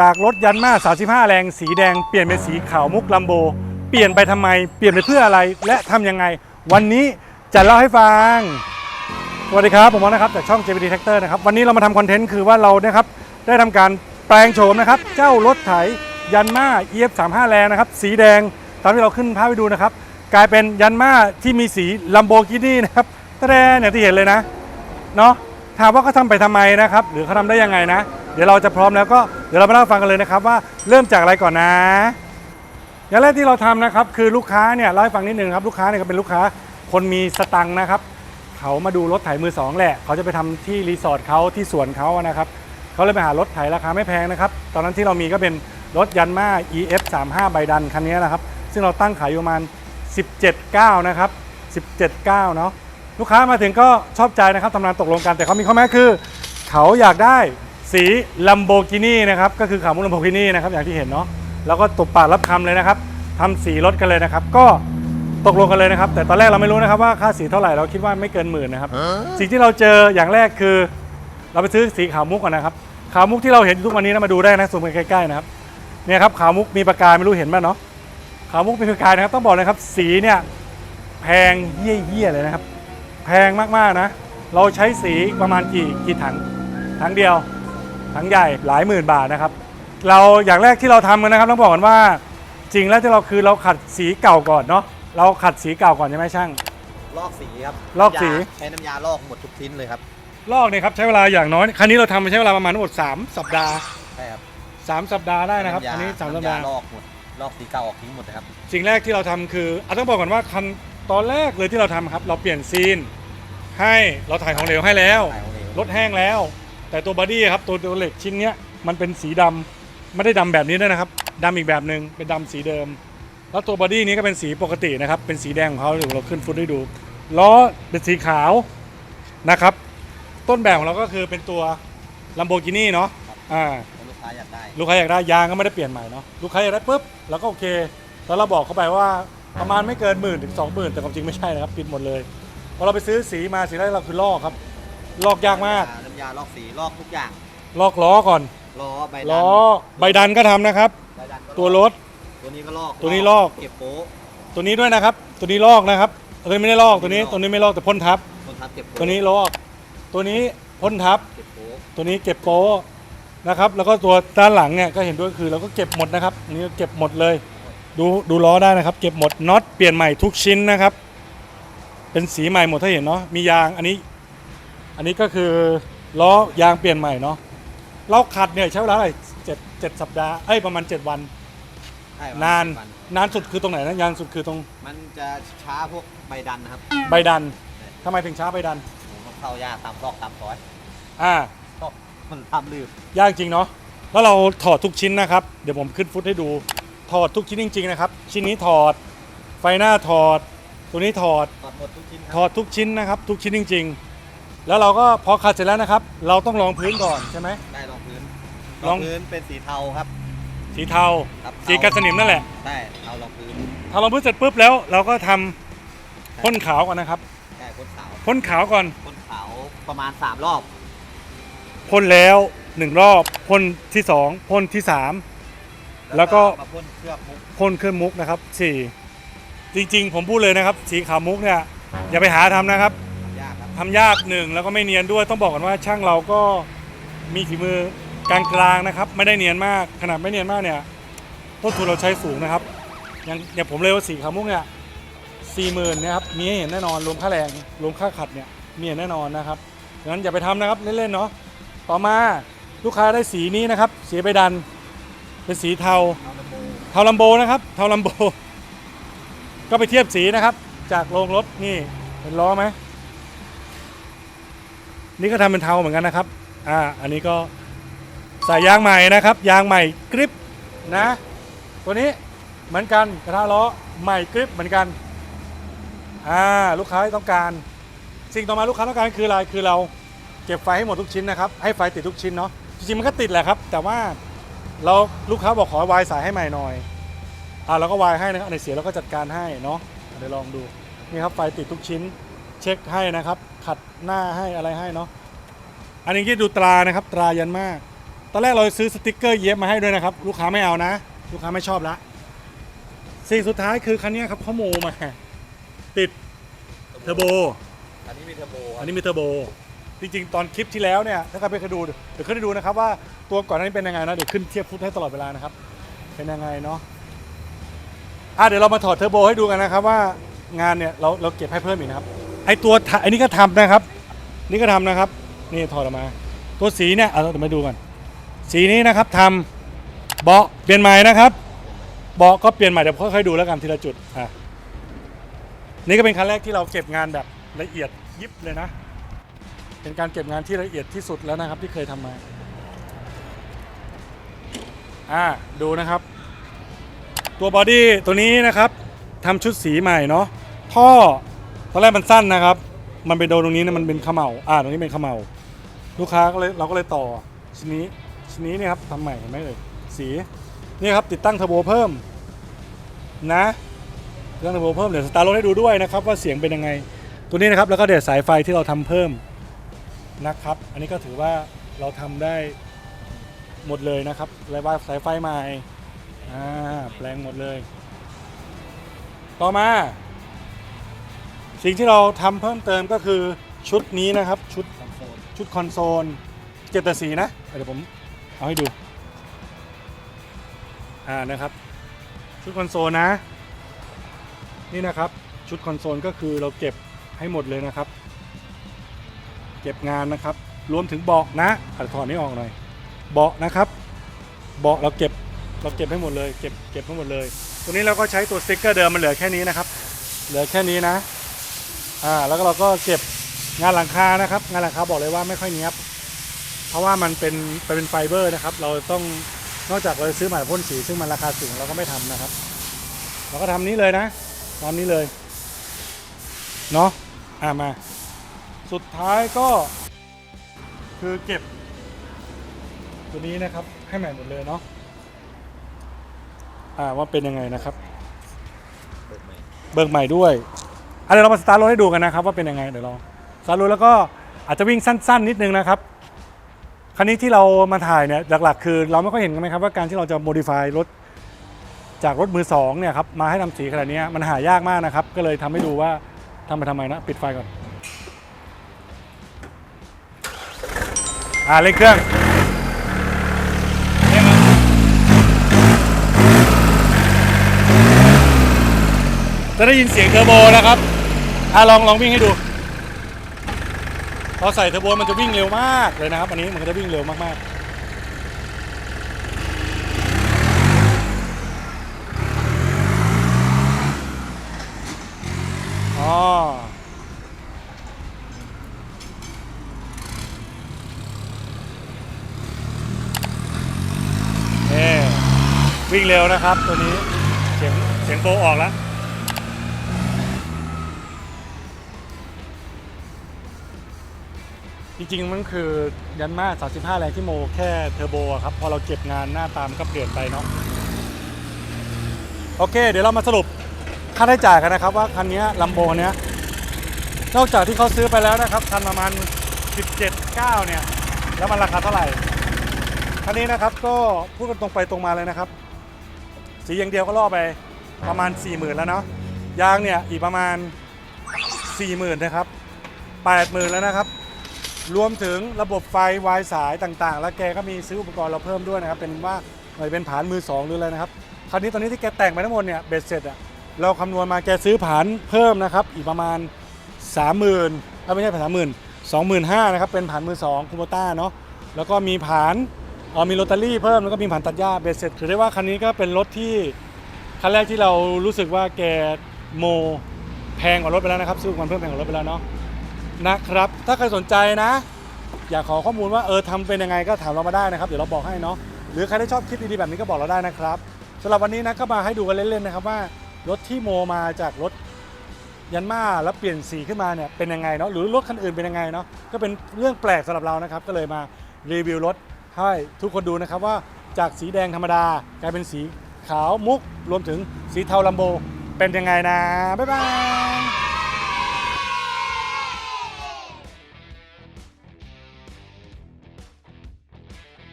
จากรถยันมา35 แรง สีแดงเปลี่ยนเป็นสีขาวมุกลัมโบ เปลี่ยนไปทำไม เปลี่ยนไปเพื่ออะไร และทำยังไง วันนี้จะเล่าให้ฟัง สวัสดีครับ ผมมอสนะครับจากช่อง JPD Tractor นะครับ วันนี้เรามาทำคอนเทนต์คือว่าเรานะครับได้ทำการแปลงโฉมนะครับ เจ้ารถไถยันมา EF 3 5 แรงนะครับ สีแดงตามที่เราขึ้นภาพไปดูนะครับ กลายเป็นยันมาที่มีสีลัมโบกินี่นะครับตะแดงอย่างที่เห็นเลยนะ เนาะ ถามว่าเขาทำไปทำไมนะครับ หรือเขาทำได้ยังไงนะ เดี๋ยวเราจะพร้อมแล้วก็เดี๋ยวเรามาเล่าฟังกันเลยนะครับว่าเริ่มจากอะไรก่อนนะ อย่างแรกที่เราทำนะครับคือลูกค้าเนี่ยเล่าให้ฟังนิดนึงครับลูกค้าเนี่ยก็เป็นลูกค้าคนมีสตังค์นะครับเขามาดูรถไถมือสองแหละ เขาจะไปทำที่รีสอร์ทเขาที่สวนเขานะครับเขาเลยไปหารถไถราคาไม่แพงนะครับ ตอนนั้นที่เรามีก็เป็นรถยันมา EF 3 5ใบดันคันนี้นะครับ ซึ่งเราตั้งขายอยู่ประมาณ17.9นะครับ17.9เนาะ ลูกค้ามาถึงก็ชอบใจนะครับทำงานตกลงกันแต่เขามีข้อแม้คือ เขาอยากได้สีลัมโบกินีนะครับก็คือขาวมุกลัมโบกินีนะครับอย่างที่เห็นเนาะแล้วก็ตบปากรับคำเลยนะครับทำสีรถกันเลยนะครับ ก็ตกลงกันเลยนะครับ แต่ตอนแรกเราไม่รู้นะครับว่าค่าสีเท่าไหร่เราคิดว่าไม่เกินหมื่นนะครับสิ่งที่เราเจออย่างแรกคือ เราไปซื้อสีขาวมุกก่อนนะครับขาวมุกที่เราเห็นทุกวันนี้นะมาดูได้นะซูมไปใกล้ๆนะครับเนี่ยครับขาวมุกมีประกายไม่รู้เห็นไหมเนาะขาวมุกมีประกายนะครับ ต้องบอกเลยครับ สีเนี่ยแพงเยี่ยๆเลยนะครับ พงมากๆนะ เราใช้สีประมาณกี่กี่ถังถังเดียวถังใหญ่หลายหมื่นบาทนะครับ เราอย่างแรกที่เราทำกันนะครับต้องบอกกันว่าจริงแล้วที่เราคือเราขัดสีเก่าก่อนเนาะเราขัดสีเก่าก่อนใช่ไหมช่าง ลอกสีครับลอกสี น้ำยาใช้น้ำยาลอกหมดทุกชิ้นเลยครับลอกเนี่ยครับใช้เวลาอย่างน้อยคันนี้เราทำใช้เวลาประมาณทั้งหมด3สัปดาห์ ใช่ครับ3 สัปดาห์ได้นะครับำยาอันนี้สามสัปน้ำยาดาห์ลอกหมดลอกสีเก่าออกทิ้งหมดนะครับ สิ่งแรกที่เราทำคือเอาต้องบอกก่อนว่าคันตอนแรกเลยที่เราทำครับ เราเปลี่ยนซีน ให้เราถ่ายของเหลวให้แล้ว ถ่ายของเหลว รถแห้งแล้ว แต่ตัวบอดี้ครับตัวตัวเหล็กชิ้นเนี้ยมันเป็นสีดำไม่ได้ดำแบบนี้ด้วยนะครับดำอีกแบบหนึ่งเป็นดำสีเดิม แล้วตัวบอดี้นี้ก็เป็นสีปกตินะครับ เป็นสีแดงของเขาเดี๋ยวเราขึ้นฟุตให้ดูล้อเป็นสีขาวนะครับ ต้นแบบของเราก็คือเป็นตัว Lamborghini เนาะอ่าแล้วลูกค้าอยากได้ลูกค้าอยากได้ยางก็ไม่ได้เปลี่ยนใหม่เนาะลูกค้าอยากได้ปุ๊บเราก็โอเค แล้วเราบอกเขาไปว่าประมาณไม่เกินหมื่นถึงสองหมื่นแต่ความจริงไม่ใช่นะครับปิดหมดเลย พอเราไปซื้อสีมาสีแรกเราคือลอกครับ ลอกยากมาก น้ำยาลอกสีลอกทุกอย่างลอกล้อก่อน ล้อใบดันล้อใบดันก็ทำนะครับ ใบดันก็ลอกตัวรถ ตัวนี้ก็ลอกตัวนี้ลอก เก็บโป๊ะ ตัวนี้ด้วยนะครับ ตัวนี้ลอกนะครับตัวนี้ไม่ได้ลอกตัวนี้ ตัวนี้ไม่ลอกแต่พ่นทับ คนทับเก็บโป๊ะตัวนี้ลอก ตัวนี้พ่นทับ เก็บโป๊ะตัวนี้เก็บโป๊ะนะครับ แล้วก็ตัวด้านหลังเนี่ยก็เห็นด้วยคือเราก็เก็บหมดนะครับอันนี้ก็เก็บหมดเลย ดูดูล้อได้นะครับ เก็บหมดน็อตเปลี่ยนใหม่ทุกชิ้นนะครับ เป็นสีใหม่หมดถ้าเห็นเนาะมียางอันนี้ อันนี้ก็คือล้อยางเปลี่ยนใหม่เนาะเราขัดเนี่ยใช้เวลาอะไรเจ็ดเจ็ดสัปดาห์เอ้ยประมาณ7วัน ใช่ครับนานวันนานสุดคือตรงไหนนะยางสุดคือตรงมันจะช้าพวกใบดันนะครับใบดันทำไมถึงช้าใบดันผมต้องเข้ายากตามซอกตามซอยอ่า ก็มันทำลืมยากจริงเนาะ แล้วเราถอดทุกชิ้นนะครับ เดี๋ยวผมขึ้นฟุตให้ดู ถอดทุกชิ้นจริง ๆ นะครับ ชิ้นนี้ถอด ไฟหน้าถอด ตัวนี้ถอดถอดหมดทุกชิ้นคถรับอดทุกชิ้นนะครับ ทุกชิ้นจริง ๆ แล้วเราก็พอขัดเสร็จแล้วนะครับ เราต้องรองพื้นก่อนใช่ไหม ได้รองพื้นลรออง งพื้นเป็นสีเทาครับสีเทาครับสีกันสนิมนั่นแหละใช่เอารองพื้นทารองพื้นเสร็จปุ๊บแล้ว เราก็ทำพ่นขาวก่อนนะครับใช่พ่นขาวพ่นขาวก่อนพ่นขาวประมาณ3รอบพ่นแล้วหนึ่งรอบพ่นที่สองพ่นที่สาม แล้วก็ มาพ่นเคลือบมุกพ่นเครื่องมุกนะครับสี่ จริงๆ ผมพูดเลยนะครับ สีขาวมุกเนี่ยอย่าไปหาทำนะครับยากครับทำยากหนึ่งแล้วก็ไม่เนียนด้วยต้องบอกกันว่าช่างเราก็มีฝีมือกลางๆนะครับ ไม่ได้เนียนมากขนาดไม่เนียนมากเนี่ยต้นทุนเราใช้สูงนะครับอย่างอย่างผมเลยว่าสีขาวมุกเนี่ยสี่หมื่นนะครับมีให้เห็นแน่นอนรวมค่าแรงรวมค่าขัดเนี่ยมีเห็นแน่นอนนะครับงั้นอย่าไปทำนะครับเล่นๆเนาะต่อมาลูกค้าได้สีนี้นะครับสีใบดันเป็นสีเทาเอาลำโพงเทาลัมโบนะครับเทาลัมโบ ก็ไปเทียบสีนะครับ จากโรงรถนี่เห็นล้อไหมนี่ก็ทำเป็นเทาเหมือนกันนะครับ อ่า อันนี้ก็ใส่ยางใหม่นะครับ ยางใหม่กริปนะ ตัวนี้เหมือนกันกระทะล้อใหม่กริปเหมือนกัน อ่า ลูกค้าต้องการ สิ่งต่อมาลูกค้าต้องการคืออะไร คือเราเก็บไฟให้หมดทุกชิ้นนะครับ ให้ไฟติดทุกชิ้นเนาะ จริงๆมันก็ติดแหละครับ แต่ว่าเราลูกค้าบอกขอวายสายให้ใหม่หน่อย อ่าเราก็วายให้นะครับอันไหนเสียเราก็จัดการให้เนาะเดี๋ยวลองดูนี่ครับไฟติดทุกชิ้นเช็คให้นะครับ ขัดหน้าให้อะไรให้เนาะอันนี้ที่ดูตรานะครับ ตรายันมาก ตอนแรกเราซื้อสติกเกอร์เย็บมาให้ด้วยนะครับ ลูกค้าไม่เอานะ ลูกค้าไม่ชอบละสิ่งสุดท้ายคือคันนี้ครับเขาโมมาติดเทอร์โบ อันนี้มีเทอร์โบอันนี้มีเทอร์โบ จริงๆ ตอนคลิปที่แล้วเนี่ย ถ้าใครไปเคยดู เดี๋ยวขึ้นให้ดูนะครับว่าตัวก่อนหน้านี้เป็นยังไงนะ เดี๋ยวขึ้นเทียบฟุตให้ตลอดเวลานะครับ เป็นยังไงเนาะ อะเดี๋ยวเรามาถอดเทอร์โบให้ดูกันนะครับว่างานเนี่ยเราเราเก็บให้เพิ่มอีกนะครับ ไอตัวทะไอนี่ก็ทำนะครับ นี่ก็ทำนะครับ นี่ถอดออกมา ตัวสีเนี่ยเอาเรามาดูกัน สีนี้นะครับทำเบาะเปลี่ยนใหม่นะครับ เบาะก็เปลี่ยนใหม่เดี๋ยวค่อยๆดูแล้วกันทีละจุดอะนี่ก็เป็นครั้งแรกที่เราเก็บงานแบบละเอียดยิบเลยนะ เป็นการเก็บงานที่ละเอียดที่สุดแล้วนะครับที่เคยทำมา อ่าดูนะครับ ตัวบอดี้ตัวนี้นะครับทำชุดสีใหม่เนาะท่อตอนแรกมันสั้นนะครับ มันไปโดนตรงนี้นะมันเป็นเขมเหลาอ่าตรงนี้เป็นเขมเหลาลูกค้าก็เลยเราก็เลยต่อชิ้นนี้ชิ้นนี้เนี่ยครับทำใหม่เห็นไหมเอ่ยสีนี่ครับติดตั้งเทอร์โบเพิ่มนะติดตั้งเทอร์โบเพิ่มเดี๋ยวสตาร์ทรถให้ดูด้วยนะครับว่าเสียงเป็นยังไงตัวนี้นะครับแล้วก็เดี๋ยวสายไฟที่เราทำเพิ่มนะครับ อันนี้ก็ถือว่าเราทำได้หมดเลยนะครับเลยว่าสายไฟใหม่ อ่าแปลงหมดเลย ต่อมา สิ่งที่เราทำเพิ่มเติมก็คือชุดนี้นะครับ ชุดคอนโซลชุดคอนโซลเจ็ดแต่สีนะ เดี๋ยวผมเอาให้ดู อ่านะครับ ชุดคอนโซลนะ นี่นะครับ ชุดคอนโซลก็คือเราเก็บให้หมดเลยนะครับ เก็บงานนะครับ รวมถึงเบาะนะอัดถอดนี้ออกหน่อย เบาะนะครับ เบาะเราเก็บ เราเก็บให้หมดเลยเก็บเก็บให้หมดเลย ตัวนี้เราก็ใช้ตัวสติ๊กเกอร์เดิมมันเหลือแค่นี้นะครับ เหลือแค่นี้นะอ่าแล้วก็เราก็เก็บงานหลังคานะครับ งานหลังคาบอกเลยว่าไม่ค่อยเนี้ยบเพราะว่ามันเป็นเป็นไฟเบอร์นะครับ เราต้องนอกจากเราซื้อใหม่พ่นสีซึ่งมันราคาสูงเราก็ไม่ทำนะครับ เราก็ทำนี้เลยนะทำนี้เลยเนาะอ่ามา สุดท้ายก็ คือเก็บ ตัวนี้นะครับให้ใหม่หมดเลยเนาะ อ่าว่าเป็นยังไงนะครับเปิดใหม่เบิกใหม่ด้วยอะเดี๋ยวเรามาสตาร์ทรถให้ดูกันนะครับว่าเป็นยังไงเดี๋ยวเราสตาร์ทรถแล้วก็อาจจะวิ่งสั้น ๆ นิดนึงนะครับคันนี้ที่เรามาถ่ายเนี่ยหลักๆ คือเราไม่ค่อยเห็นกันไหมครับว่าการที่เราจะโมดิฟายรถจากรถมือสองเนี่ยครับมาให้ทำสีขนาดนี้มันหายากมากนะครับ ก็เลยทำให้ดูว่าทำไปทำไมนะปิดไฟก่อน อ่าเร่งเครื่องเร่งแล้ว จะได้ยินเสียงเทอร์โบนะครับอะลองลองวิ่งให้ดูพอใส่เทอร์โบมันจะวิ่งเร็วมากเลยนะครับ อันนี้มันก็จะวิ่งเร็วมากๆอ๋อเอ่วิ่งเร็วนะครับ ตัวนี้เสียงเสียงโบออกแล้ว จริงๆมันคือยันมา35 แรงที่โมแค่เทอร์โบอะครับ พอเราเก็บงานหน้าตามนก็เปลี่ยนไปเนาะโอเค เดี๋ยวเรามาสรุปค่าใช้จ่ายกันนะครับ ว่าคันนี้ลัมโบเนี้ยนอกจากที่เขาซื้อไปแล้วนะครับ คันประมาณ 17 9 เนี่ย แล้วมันราคาเท่าไหร่ คันนี้นะครับก็พูดกันตรงไปตรงมาเลยนะครับ สีอย่างเดียวก็ล่อไปประมาณ 40,000 แล้วเนาะยางเนี่ยอีกประมาณ 40,000 นะครับ 80,000 แล้วนะครับ รวมถึงระบบไฟวายสายต่างๆ แล้วแกก็มีซื้ออุปกรณ์เราเพิ่มด้วยนะครับเป็นว่าไม่เป็นผานมือสองหรืออะไรนะครับคราวนี้ตอนนี้ที่แกแต่งไปทั้งหมดเนี่ยเบ็ดเสร็จอะเราคำนวณมาแกซื้อผานเพิ่มนะครับอีกประมาณ 30,000เอ้ยไม่ใช่ผานสามหมื่นสองหมื่นห้านะครับเป็นผานมือสองคูโบต้าเนาะแล้วก็มีผานเออมีโรตารี่เพิ่มแล้วก็มีผานตัดหญ้าเบ็ดเสร็จถือได้ว่าคันนี้ก็เป็นรถที่คันแรกที่เรารู้สึกว่าแกโมแพงกว่ารถไปแล้วนะครับซื้ออุปกรณ์เพิ่มแพงกว่ารถไปแล้วเนาะ นะครับ ถ้าใครสนใจนะ อยากขอข้อมูลว่าเออทำเป็นยังไงก็ถามเรามาได้นะครับ เดี๋ยวเราบอกให้เนาะหรือใครที่ชอบคลิปดีๆแบบนี้ก็บอกเราได้นะครับสำหรับวันนี้นะก็มาให้ดูกันเล่นๆนะครับว่ารถที่โมมาจากรถยันมาแล้วเปลี่ยนสีขึ้นมาเนี่ยเป็นยังไงเนาะหรือรถคันอื่นเป็นยังไงเนาะก็เป็นเรื่องแปลกสำหรับเรานะครับ ก็เลยมารีวิวรถให้ทุกคนดูนะครับว่าจากสีแดงธรรมดากลายเป็นสีขาวมุกรวมถึงสีเทาลัมโบเป็นยังไงนะบ๊ายบาย